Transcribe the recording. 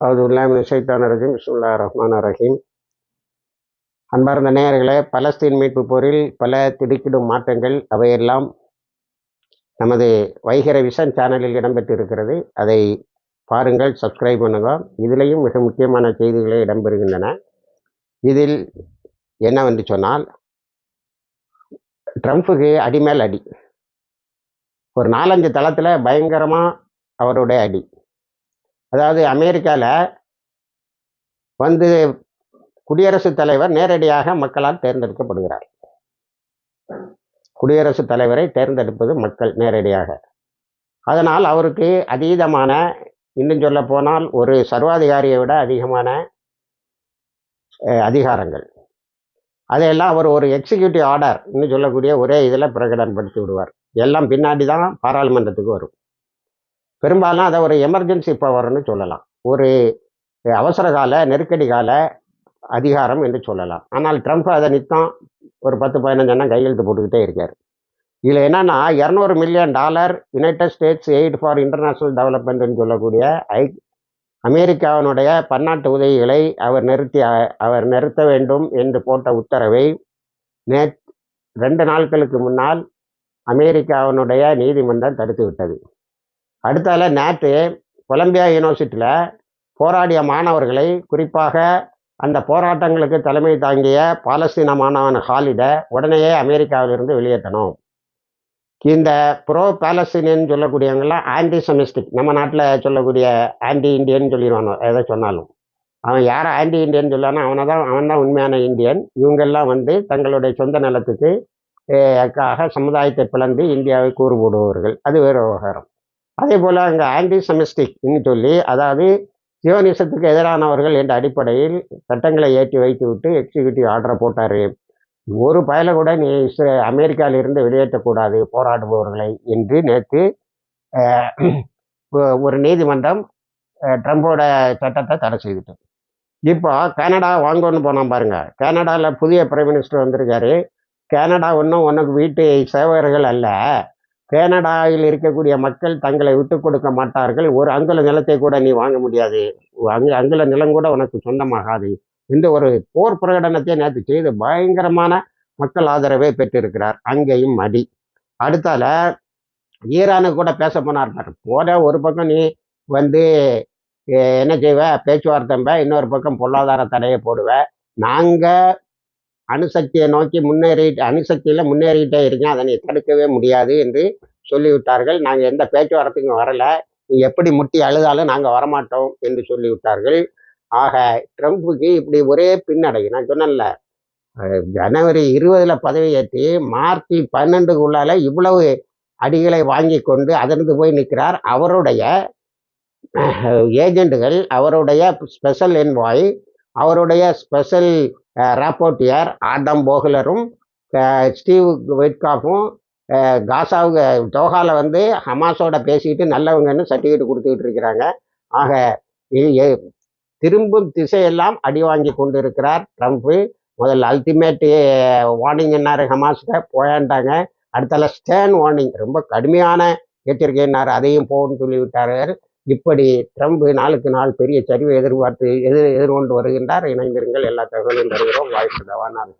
அது சைத்தான் ரஹீம் சுல்லா ரஹ்மான் ரஹீம் அன்பார்ந்த நேயர்களே பலஸ்தீன் மீட்பு போரில் பல திடுக்கிடும் மாற்றங்கள் அவையெல்லாம் நமது வைகர விஷன் சேனலில் இடம்பெற்றிருக்கிறது. அதை பாருங்கள் சப்ஸ்கிரைப் பண்ணுங்க. இதிலையும் மிக முக்கியமான செய்திகளே இடம்பெறுகின்றன. இதில் என்னவென்று சொன்னால் ட்ரம்ப்புக்கு அடிமேல் அடி. ஒரு நாலஞ்சு தளத்தில் பயங்கரமாக அவருடைய அடி. அதாவது அமெரிக்காவில் வந்து குடியரசுத் தலைவர் நேரடியாக மக்களால் தேர்ந்தெடுக்கப்படுகிறார். குடியரசுத் தலைவரை தேர்ந்தெடுப்பது மக்கள் நேரடியாக. அதனால் அவருக்கு அதீதமான இன்னும் சொல்ல போனால் ஒரு சர்வாதிகாரியை விட அதிகமான அதிகாரங்கள். அதையெல்லாம் அவர் ஒரு எக்ஸிக்யூட்டிவ் ஆர்டர் இன்னும் சொல்லக்கூடிய ஒரே இதில் பிரகடனப்படுத்தி விடுவார். எல்லாம் பின்னாடி தான் பாராளுமன்றத்துக்கு வரும். பெரும்பாலும் அதை ஒரு எமர்ஜென்சி பவர்னு சொல்லலாம். ஒரு அவசர கால நெருக்கடி கால அதிகாரம் என்று சொல்லலாம். ஆனால் ட்ரம்ப் அதை நித்தம் ஒரு பத்து பதினஞ்சு எண்ணம் கையெழுத்து போட்டுக்கிட்டே இருக்கார். இதில் என்னென்னா இரநூறு million dollar United States aid for international டெவலப்மெண்ட்னு சொல்லக்கூடிய ஐ அமெரிக்காவினுடைய பன்னாட்டு உதவிகளை அவர் நிறுத்தி அவர் நிறுத்த வேண்டும் என்று போட்ட உத்தரவை நே ரெண்டு நாட்களுக்கு முன்னால் அமெரிக்காவினுடைய நீதிமன்றம் தடுத்து விட்டது அடுத்தால நேற்று கொலம்பியா யூனிவர்சிட்டியில் போராடிய மாணவர்களை குறிப்பாக அந்த போராட்டங்களுக்கு தலைமை தாங்கிய பாலஸ்தீன மாணவன் ஹாலிடை உடனேயே அமெரிக்காவிலிருந்து வெளியேற்றணும். இந்த ப்ரோ பாலஸ்தீனியன் சொல்லக்கூடியவங்களாம் ஆன்டி செமிஸ்டிக் நம்ம நாட்டில் சொல்லக்கூடிய ஆன்டி இண்டியன் சொல்லிடுவாங்க எதை சொன்னாலும். அவன் யாரை ஆன்டி இண்டியன் சொல்லானோ அவனை தான் அவன் தான் உண்மையான இந்தியன். இவங்கெல்லாம் வந்து தங்களுடைய சொந்த நிலத்துக்கு சமுதாயத்தை பிளந்து இந்தியாவை கூறுபடுபவர்கள் அது வேறு விவகாரம். அதே போல் அங்கே ஆன்டி செமிஸ்டிக்னு சொல்லி அதாவது சியோனிசத்துக்கு எதிரானவர்கள் என்ற அடிப்படையில் சட்டங்களை ஏற்றி வைத்து விட்டு எக்ஸிக்யூட்டிவ் ஆர்டரை போட்டார். ஒரு பயலை கூட நீ அமெரிக்காவிலிருந்து வெளியேற்றக்கூடாது போராடுபவர்களை என்று நேற்று ஒரு நீதிமன்றம் ட்ரம்போட சட்டத்தை தடை செய்துட்டு இப்போ கனடா வாங்கன்னு போனோம் பாருங்கள் கனடாவில் புதிய பிரைம் மினிஸ்டர் வந்திருக்காரு. கனடா ஒன்றும் உனக்கு வீட்டு சேவகர்கள் அல்ல. கனடாவில் இருக்கக்கூடிய மக்கள் தங்களை விட்டு கொடுக்க மாட்டார்கள். ஒரு அங்குல நிலத்தை கூட நீ வாங்க முடியாது. அங்கு அங்குல நிலம் கூட உனக்கு சொந்தமாகாது. இந்த ஒரு போர் பிரகடனத்தை நேற்று செய்து பயங்கரமான மக்கள் ஆதரவை பெற்றிருக்கிறார். அங்கேயும் அடி. அடுத்தால ஈரானு கூட பேச போனார் போட ஒரு பக்கம் நீ வந்து என்ன செய்வ? பேச்சுவார்த்தை இன்னொரு பக்கம் பொருளாதார தடையை போடுவ. நாங்கள் அணுசக்தியை நோக்கி முன்னேறி அணுசக்தியில் முன்னேறிக்கிட்டே இருக்கேன் அதை நீ தடுக்கவே முடியாது என்று சொல்லிவிட்டார்கள். நாங்கள் எந்த பேச்சுவார்த்தைக்கும் வரலை. நீ எப்படி முட்டி அழுதாலும் நாங்கள் வரமாட்டோம் என்று சொல்லிவிட்டார்கள். ஆக ட்ரம்ப்புக்கு இப்படி ஒரே பின்னடை நான் சொன்னேன்ல ஜனவரி இருபதில் பதவியேற்றி மார்ச் பன்னெண்டுக்குள்ளால இவ்வளவு அடிகளை வாங்கி கொண்டு அதிர்ந்து போய் நிற்கிறார். அவருடைய ஏஜெண்டுகள் அவருடைய ஸ்பெஷல் என்வாய் அவருடைய ஸ்பெஷல் ராப்போட்டியார் ஆடம் போகலரும் ஸ்டீவ் வெட்காஃபும் காசாவுக்கு தோஹாவில் வந்து ஹமாஸோட பேசிக்கிட்டு நல்லவங்கன்னு சர்டிஃபிகேட் கொடுத்துக்கிட்டு இருக்கிறாங்க. ஆக திரும்பும் திசையெல்லாம் அடி வாங்கி கொண்டு இருக்கிறார் ட்ரம்ப்பு முதல்ல அல்டிமேட்டு வார்னிங் என்னார்? ஹமாஸ்கிட்ட போயாண்டாங்க. அடுத்தால ஸ்டேன் வார்னிங். ரொம்ப கடுமையான எச்சரிக்கைன்னார். அதையும் போகணும்னு சொல்லிவிட்டார். இப்படி ட்ரம்ப் நாளுக்கு நாள் பெரிய சரிவை எதிர்பார்த்து எதிர் எதிர்கொண்டு வருகின்றார். இணைந்திருங்கள். எல்லா தகவலும் தருகிறோம். வாய்ப்பு தவா நான்